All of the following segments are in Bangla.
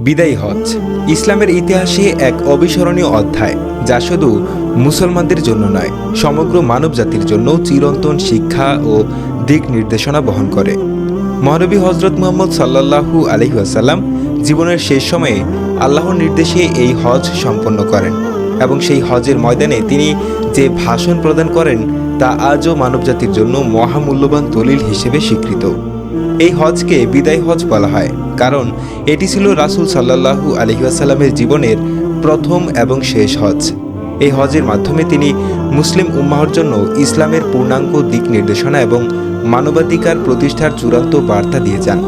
বিদায়ী হজ। ইসলামের ইতিহাসে এক অবিস্মরণীয় অধ্যায়, যা শুধু মুসলমানদের জন্য নয়, সমগ্র মানব জাতির জন্য চিরন্তন শিক্ষা ও দিক নির্দেশনা বহন করে। মহানবী হজরত মোহাম্মদ সাল্লাল্লাহু আলহিহাসাল্লাম জীবনের শেষ সময়ে আল্লাহর নির্দেশে এই হজ সম্পন্ন করেন এবং সেই হজের ময়দানে তিনি যে ভাষণ প্রদান করেন, তা আজও মানবজাতির জন্য মহামূল্যবান দলিল হিসেবে স্বীকৃত। এই হজকে বিদায় হজ বলা হয়। কারণ এটি ছিল রাসূল সাল্লাল্লাহু আলহিহাসাল্লামের জীবনের প্রথম এবং শেষ হজ। এই হজের মাধ্যমে তিনি মুসলিম উম্মাহর জন্য ইসলামের পূর্ণাঙ্গ দিক নির্দেশনা এবং মানবাধিকার প্রতিষ্ঠার চূড়ান্ত বার্তা দিয়ে যান।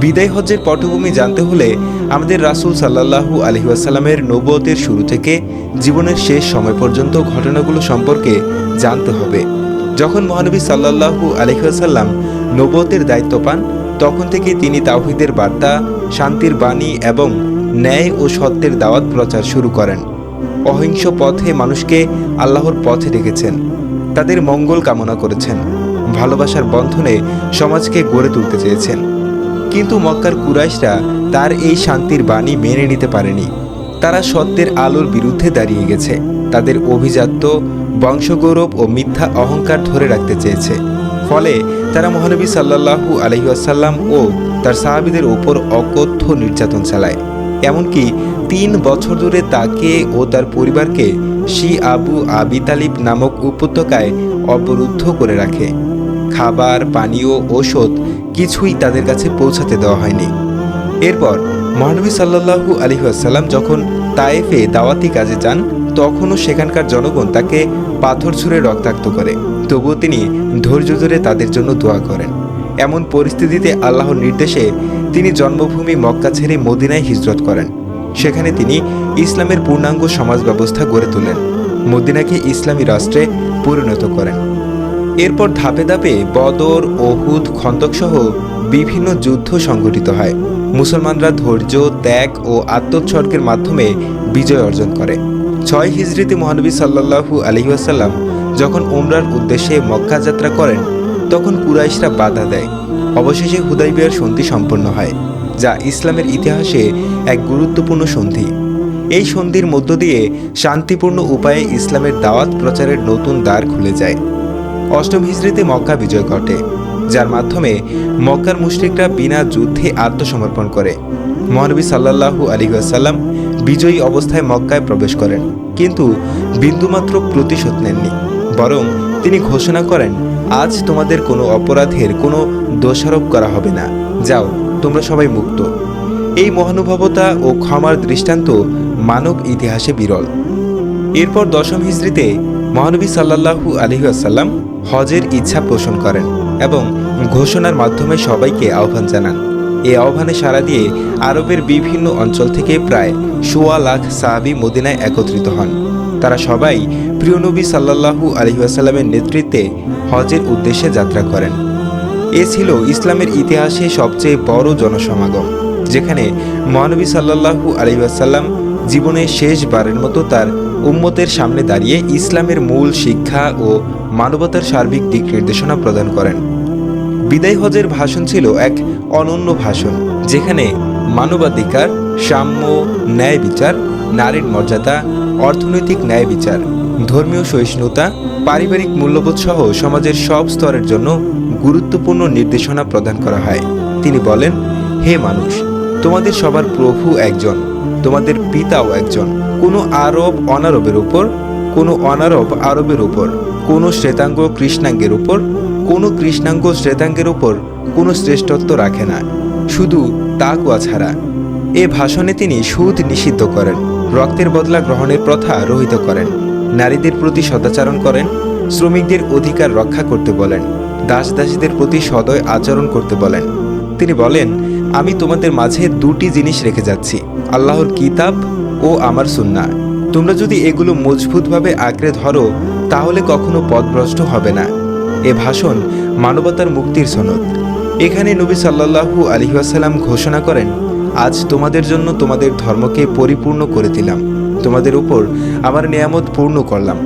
বিদায় হজ্জের পটভূমি জানতে হলে আমাদের রাসূল সাল্লাল্লাহু আলহিউসাল্লামের নবতের শুরু থেকে জীবনের শেষ সময় পর্যন্ত ঘটনাগুলো সম্পর্কে জানতে হবে। যখন মহানবী সাল্লাল্লাহু আলহিউসাল্লাম নবতের দায়িত্ব পান তখন থেকে তিনি তাওহিদের বার্তা, শান্তির বাণী এবং ন্যায় ও সত্যের দাওয়াত প্রচার শুরু করেন। অহিংস পথে মানুষকে আল্লাহর পথে ডেকেছেন। তাদের মঙ্গল কামনা করেছেন। ভালোবাসার বন্ধনে সমাজকে গড়ে তুলতে চেয়েছেন। কিন্তু মক্কার কুরাইশরা তার এই শান্তির বাণী মেনে নিতে পারেনি। তারা সত্যের আলোর বিরুদ্ধে দাঁড়িয়ে গেছে। তাদের অভিজাত্য, বংশগৌরব ও মিথ্যা অহংকার ধরে রাখতে চেয়েছে। ফলে তারা মহানবী সাল্লাল্লাহু আলহিউসাল্লাম ও তার সাহাবিদের ওপর অকথ্য নির্যাতন চালায়। এমনকি তিন বছর ধরে তাকে ও তার পরিবারকে শি আবু আবি তালিব নামক উপত্যকায় অবরুদ্ধ করে রাখে। খাবার, পানীয়, ঔষধ কিছুই তাদের কাছে পৌঁছাতে দেওয়া হয়নি। এরপর মহানবী সাল্লাল্লাহু আলহিহাসাল্লাম যখন তায়েফে দাওয়াতি কাজে যান, তখনও সেখানকার জনগণ তাকে পাথর ছুঁড়ে রক্তাক্ত করে। তবুও তিনি ধৈর্য ধরে তাদের জন্য দোয়া করেন। এমন পরিস্থিতিতে আল্লাহর নির্দেশে তিনি জন্মভূমি মক্কা ছেড়ে মদিনায় হিজরত করেন। সেখানে তিনি ইসলামের পূর্ণাঙ্গ সমাজ ব্যবস্থা গড়ে তোলেন। মদিনাকে ইসলামী রাষ্ট্রে পরিণত করেন। এরপর ধাপে ধাপে বদর, ওহুদ, খন্দকসহ বিভিন্ন যুদ্ধ সংঘটিত হয়। মুসলমানরা ধৈর্য, ত্যাগ ও আত্মোৎসর্গের মাধ্যমে বিজয় অর্জন করে। ছয় হিজড়িতে মহানবী সাল্লাল্লাহু আলহিউসাল্লাম যখন উমরার উদ্দেশ্যে মক্কা যাত্রা করেন, তখন কুরাইশরা বাধা দেয়। অবশেষে হুদাইবিয়ার সন্ধি সম্পন্ন হয়, যা ইসলামের ইতিহাসে এক গুরুত্বপূর্ণ সন্ধি। এই সন্ধির মধ্য দিয়ে শান্তিপূর্ণ উপায়ে ইসলামের দাওয়াত প্রচারের নতুন দ্বার খুলে যায়। অষ্টম হিজড়িতে মক্কা বিজয় ঘটে, যার মাধ্যমে মক্কার মুশরিকরা বিনা যুদ্ধে আত্মসমর্পণ করে। মহানবী সাল্লাল্লাহু আলী আসাল্লাম বিজয়ী অবস্থায় মক্কায় প্রবেশ করেন, কিন্তু বিন্দুমাত্র প্রতিশোধ নেননি। বরং তিনি ঘোষণা করেন, আজ তোমাদের কোনো অপরাধের কোনো দোষারোপ করা হবে না। যাও, তোমরা সবাই মুক্ত। এই মহানুভবতা ও ক্ষমার দৃষ্টান্ত মানব ইতিহাসে বিরল। এরপর দশম হিজড়িতে মহানবী সাল্লাল্লাহু আলহিউসাল্লাম হজের ইচ্ছা পোষণ করেন এবং ঘোষণার মাধ্যমে সবাইকে আহ্বান জানান। এই আহ্বানে সাড়া দিয়ে আরবের বিভিন্ন অঞ্চল থেকে প্রায় সোয়া লাখ সাহাবি মদিনায় একত্রিত হন। তারা সবাই প্রিয় নবী সাল্লাল্লাহু আলহিউসাল্লামের নেতৃত্বে হজের উদ্দেশ্যে যাত্রা করেন। এ ছিল ইসলামের ইতিহাসে সবচেয়ে বড় জনসমাগম, যেখানে মহানবী সাল্লাল্লাহু আলহিউসাল্লাম জীবনের শেষবারের মতো তার উম্মতের সামনে দাঁড়িয়ে ইসলামের মূল শিক্ষা ও মানবতার সার্বিক দিক নির্দেশনা প্রদান করেন। বিদায় হজের ভাষণ ছিল এক অনন্য ভাষণ, যেখানে মানবাধিকার, সাম্য, ন্যায় বিচার নারীর মর্যাদা, অর্থনৈতিক ন্যায় বিচার, ধর্মীয় সহিষ্ণুতা, পারিবারিক মূল্যবোধ সহ সমাজের সব স্তরের জন্য গুরুত্বপূর্ণ নির্দেশনা প্রদান করা হয়। তিনি বলেন, হে মানুষ, তোমাদের সবার প্রভু একজন, তোমাদের পিতাও একজন। কোনো আরব অনারবের উপর, কোনো অনারব আরবের উপর, কোনো শ্বেতাঙ্গ কৃষ্ণাঙ্গের উপর, কোনো কৃষ্ণাঙ্গ শ্বেতাঙ্গের উপর কোনো শ্রেষ্ঠত্ব রাখে না। শুধু তাকুয়া ছাড়া। এ ভাষণে তিনি সুদ নিষিদ্ধ করেন। রক্তের বদলা গ্রহণের প্রথা রহিত করেন। নারীদের প্রতি সদাচারণ করেন, শ্রমিকদের অধিকার রক্ষা করতে বলেন দাস দাসীদের প্রতি সদয় আচরণ করতে বলেন। তিনি বলেন, আমি তোমাদের মাঝে দুটি জিনিস রেখে যাচ্ছি, আল্লাহর কিতাব ও আমার সুন্না। তোমরা যদি এগুলো মজবুতভাবে আঁকড়ে ধরো, তাহলে কখনো পথভ্রষ্ট হবে না। এ ভাষণ মানবতার মুক্তির সনদ। এখানে নবী সাল্লাল্লাহু আলহিহাসাল্লাম ঘোষণা করেন আজ তোমাদের জন্য তোমাদের ধর্মকে পরিপূর্ণ করে দিলাম। তোমাদের উপর আমার নিয়ামত পূর্ণ করলাম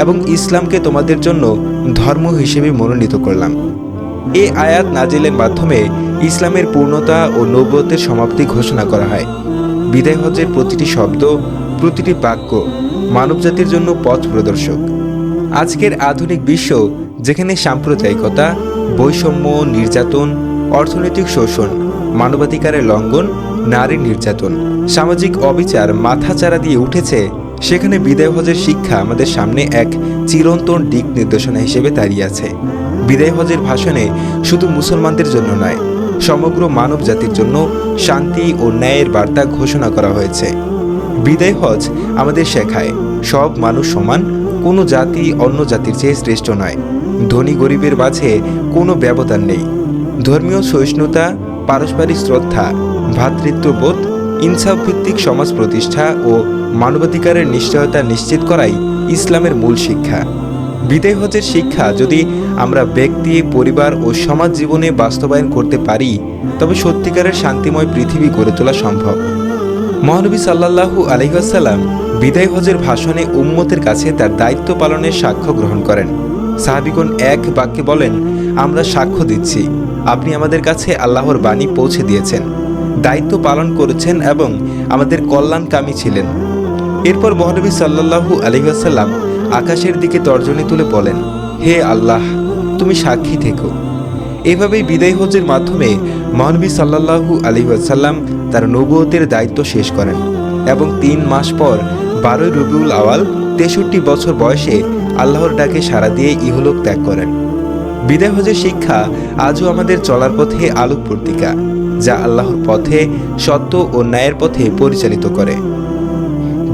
এবং ইসলামকে তোমাদের জন্য ধর্ম হিসেবে মনোনীত করলাম। এ আয়াত নাজিলের মাধ্যমে ইসলামের পূর্ণতা ও নবতের সমাপ্তি ঘোষণা করা হয়। বিদায় হজের প্রতিটি শব্দ, প্রতিটি বাক্য মানবজাতির জন্য পথ প্রদর্শক। আজকের আধুনিক বিশ্ব, যেখানে সাম্প্রদায়িকতা, বৈষম্য, নির্যাতন, অর্থনৈতিক শোষণ, মানবাধিকারের লঙ্ঘন নারী নির্যাতন। সামাজিক অবিচার মাথাচাড়া দিয়ে উঠেছে। সেখানে বিদায় হজের শিক্ষা আমাদের সামনে এক চিরন্তন দিক নির্দেশনা হিসেবে দাঁড়িয়ে আছে। বিদায় হজের ভাষণে শুধু মুসলমানদের জন্য নয়, সমগ্র মানব জাতির জন্য শান্তি ও ন্যায়ের বার্তা ঘোষণা করা হয়েছে। বিদায় হজ আমাদের শেখায়, সব মানুষ সমান, কোনো জাতি অন্য জাতির চেয়ে শ্রেষ্ঠ নয়। ধনী গরিবের মাঝে কোনো ব্যবধান নেই। ধর্মীয় সহিষ্ণুতা, পারস্পরিক শ্রদ্ধা ভ্রাতৃত্ববোধ ইনসাফ ভিত্তিক সমাজ প্রতিষ্ঠা ও মানবাধিকারের নিশ্চয়তা নিশ্চিত করাই ইসলামের মূল শিক্ষা। বিদায় হজের শিক্ষা যদি আমরা ব্যক্তি, পরিবার ও সমাজ জীবনে বাস্তবায়ন করতে পারি, তবে সত্যিকারের শান্তিময় পৃথিবী গড়ে তোলা সম্ভব। মহানবী সাল্লাল্লাহু আলহিহাসাল্লাম বিদায় হজের ভাষণে উম্মতের কাছে তার দায়িত্ব পালনের সাক্ষ্য গ্রহণ করেন। সাহাবিগণ এক বাক্যে বলেন, আমরা সাক্ষ্য দিচ্ছি। আপনি আমাদের কাছে আল্লাহর বাণী পৌঁছে দিয়েছেন। দায়িত্ব পালন করেছেন এবং আমাদের কল্যাণকামী ছিলেন। এরপর মহানবী সাল্লাল্লাহু আলহিহাসাল্লাম আকাশের দিকে তর্জনী তুলে বলেন, হে আল্লাহ, তুমি সাক্ষী থেকো। এভাবেই বিদায় হজের মাধ্যমে মহানবী সাল্লাল্লাহু আলহিহাসাল্লাম তার নবুয়তের দায়িত্ব শেষ করেন এবং তিন মাস পর বারোই রবিউল আওয়াল, তেষট্টি বছর বয়সে আল্লাহর ডাকে সাড়া দিয়ে ইহলোক ত্যাগ করেন। বিদায় হজের শিক্ষা আজও আমাদের চলার পথে আলোক পত্রিকা যা আল্লাহর পথে, সত্য ও ন্যায়ের পথে পরিচালিত করে।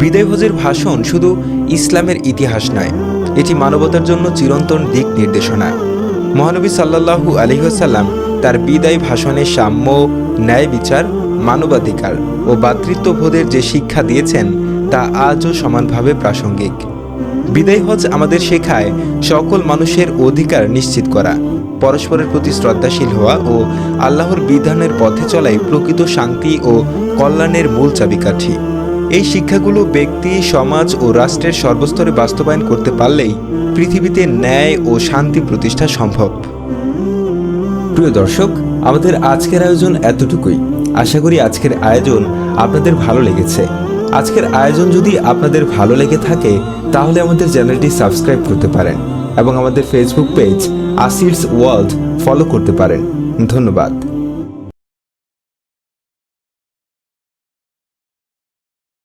বিদায় হজের ভাষণ শুধু ইসলামের ইতিহাস নয়, এটি মানবতার জন্য চিরন্তন দিক নির্দেশনা মহানবী সাল্লাল্লাহু আলহিহাসাল্লাম তার বিদায় ভাষণে সাম্য, ন্যায় বিচার, মানবাধিকার ও ভ্রাতৃত্ববোধের যে শিক্ষা দিয়েছেন, তা আজও সমানভাবে প্রাসঙ্গিক। বিদায় হজ আমাদের শেখায় সকল মানুষের অধিকার নিশ্চিত করা। পরস্পরের প্রতি শ্রদ্ধাশীল হওয়া ও আল্লাহর বিধানের পথে চলাই প্রকৃত শান্তি ও কল্যাণের মূল চাবিকাঠি। এই শিক্ষাগুলো ব্যক্তি, সমাজ ও রাষ্ট্রের সর্বস্তরে বাস্তবায়ন করতে পারলেই পৃথিবীতে ন্যায় ও শান্তি প্রতিষ্ঠা সম্ভব। প্রিয় দর্শক, আমাদের আজকের আয়োজন এতটুকুই। আশা করি আজকের আয়োজন আপনাদের ভালো লেগেছে। আজকের আয়োজন যদি আপনাদের ভালো লেগে থাকে, তাহলে আমাদের চ্যানেলটি সাবস্ক্রাইব করতে পারেন এবং আমাদের ফেসবুক পেজ আসিরস ওয়ার্ল্ড ফলো করতে পারেন। ধন্যবাদ।